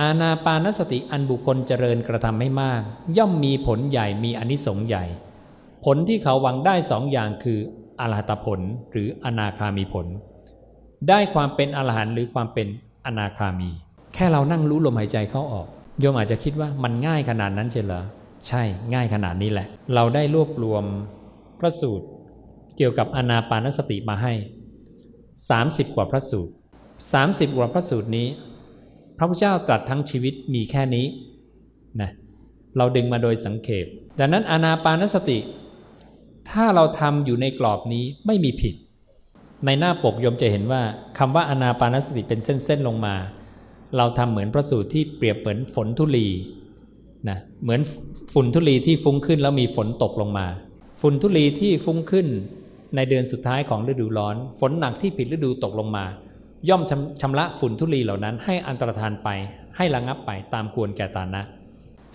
อาณาปานสติอันบุคคลเจริญกระทำให้มาก ย่อมมีผลใหญ่มีอนิสงส์ใหญ่ ผลที่เขาหวังได้สองอย่างคืออรหัตผลหรืออนาคามีผล ได้ความเป็นอรหันต์หรือความเป็นอนาคามี แค่เรานั่งรู้ลมหายใจเข้าออก โยมอาจจะคิดว่ามันง่ายขนาดนั้นเชียวเหรอใช่ง่ายขนาดนี้แหละ เราได้รวบรวมพระสูตร เกี่ยวกับอนาปานสติมาให้ 30 กว่าพระสูตร 30 กว่าพระสูตรนี้ พระพุทธเจ้าตรัสทั้งชีวิตมีแค่นี้นะเราดึงมาโดยสังเขปดังนั้นอนาปานสติ ถ้าเราทำอยู่ในกรอบนี้ไม่มีผิด ในหน้าปกโยมจะเห็นว่าคำว่าอนาปานสติเป็นเส้นๆลงมา เราทำเหมือนพระสูตรที่เปรียบเหมือนฝนทุลีนะเหมือนฝุ่นทุลีที่ฟุ้งขึ้นแล้วมีฝนตกลงมา ฝุ่นทุลีที่ฟุ้งขึ้นในเดือนสุดท้ายของฤดูร้อน ฝนหนักที่ผิดฤดูตกลงมา ย่อมชำชำระฝุ่นทุลีเหล่านั้น ให้อันตรธานไป ให้ระงับไปตามควรแก่ตานะ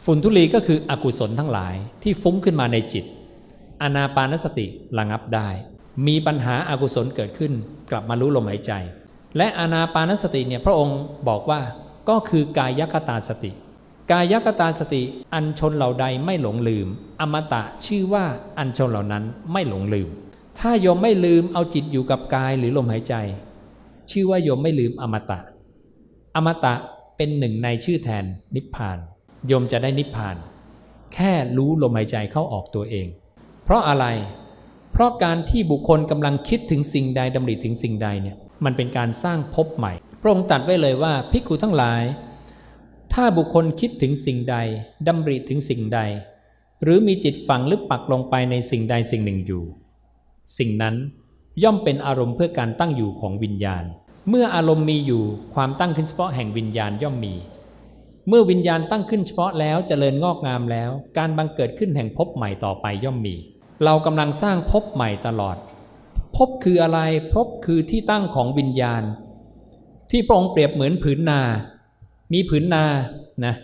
ฝุ่นทุลีก็คืออกุศลทั้งหลายที่ฟุ้งขึ้นมาในจิต อนาปานสติระงับได้ มีปัญหาอากุศลเกิดขึ้น กลับมารู้ลมหายใจ และอนาปานสติเนี่ยพระองค์บอกว่าก็คือกายคตาสติ กายคตาสติอันชนเหล่าใดไม่หลงลืม อมตะชื่อว่าอันชนเหล่านั้นไม่หลงลืม ถ้าโยมไม่ลืมเอาจิตอยู่กับกายหรือลมหายใจ ชื่อว่าโยมไม่ลืมอมตะ อมตะเป็นหนึ่งในชื่อแทนนิพพาน โยมจะได้นิพพาน แค่รู้ลมหายใจเข้าออกตัวเอง เพราะอะไร เพราะการที่บุคคลกำลังคิดถึงสิ่งใดดำริถึงสิ่งใดเนี่ยมันเป็นการสร้างภพใหม่ พระองค์ตรัสไว้เลยว่าภิกขุทั้งหลาย ถ้าบุคคลคิดถึงสิ่งใดดำริถึงสิ่งใด หรือมีจิตฝังลึกปักลงไปในสิ่งใดสิ่งหนึ่งอยู่ สิ่งนั้น ย่อมเป็นอารมณ์เพื่อการตั้งอยู่ของวิญญาณ เมื่ออารมณ์มีอยู่ความตั้งขึ้นเฉพาะแห่งวิญญาณย่อมมี เมื่อวิญญาณตั้งขึ้นเฉพาะแล้วเจริญงอกงามแล้ว การบังเกิดขึ้นแห่งภพใหม่ต่อไปย่อมมี เรากำลังสร้างภพใหม่ตลอดภพคืออะไรภพคือที่ตั้งของวิญญาณ ที่พระองค์เปรียบเหมือนผืนนา มีผืนนานะ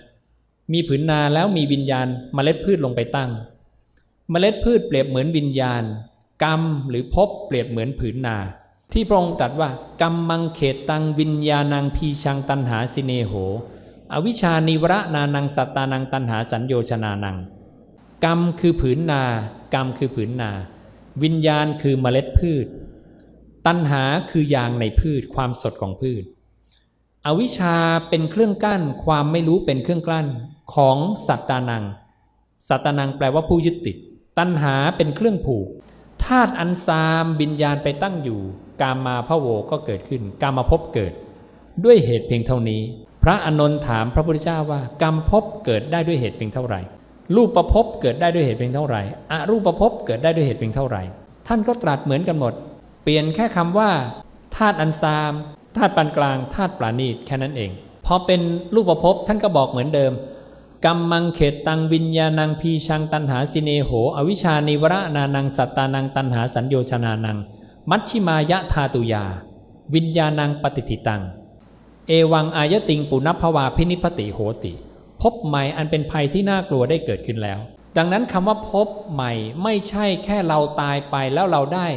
มีผืนนาแล้วมีวิญญาณเมล็ดพืชลงไปตั้งเมล็ดพืชเปรียบเหมือนวิญญาณ กรรมหรือภพเปรียบเหมือนผืนนา ที่พระองค์ตรัสว่ากรรมมังเขตตังวิญญาณังพีชังตันหาสิเนโห อวิชานิวระนานังสัตตานังตันหาสัญโยชนานัง กรรมคือผืนนา กรรมคือผืนนา วิญญาณคือเมล็ดพืช ตัณหาคือยางในพืชความสดของพืช อวิชาเป็นเครื่องกั้นความไม่รู้เป็นเครื่องกลั้นของสัตตานัง สัตตานังแปลว่าผู้ยึดติด ตัณหาเป็นเครื่องผูก ธาตุอันซามวิญญาณไปตั้งอยู่ กามาพระโวก็เกิดขึ้น กามาภพเกิด ด้วยเหตุเพียงเท่านี้ พระอนนท์ถามพระพุทธเจ้าว่ากรรมภพเกิดได้ด้วยเหตุเพียงเท่าไหร่ รูปประภพเกิดได้ด้วยเหตุเพียงเท่าไหร่อรูปประภพเกิดได้ด้วยเหตุเพียงเท่าไหร่ ท่านก็ตรัสเหมือนกันหมด เปลี่ยนแค่คำว่าธาตุอันซามธาตุปานกลางธาตุปราณีตแค่นั้นเองพอเป็นรูปประภพท่านก็บอกเหมือนเดิม กรรมมังเขตตังวิญญาณังพีชังตันหาสิเนโห อวิชานิวระนานังสัตตานังตันหาสัญโยชนานัง มัชชิมายะธาตุยา วิญญาณังปฏิทิตัง เอวังอายติงปุณพภวาพินิพติโหติ พบใหม่อันเป็นภัยที่น่ากลัวได้เกิดขึ้นแล้ว ดังนั้นคำว่าพบใหม่ไม่ใช่แค่เราตายไปแล้วเราได้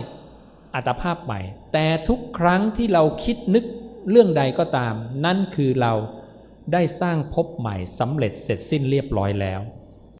อัตภาพใหม่ แต่ทุกครั้งที่เราคิดนึกเรื่องใดก็ตาม นั่นคือเรา ได้สร้างพบใหม่สำเร็จเสร็จสิ้นเรียบร้อยแล้ว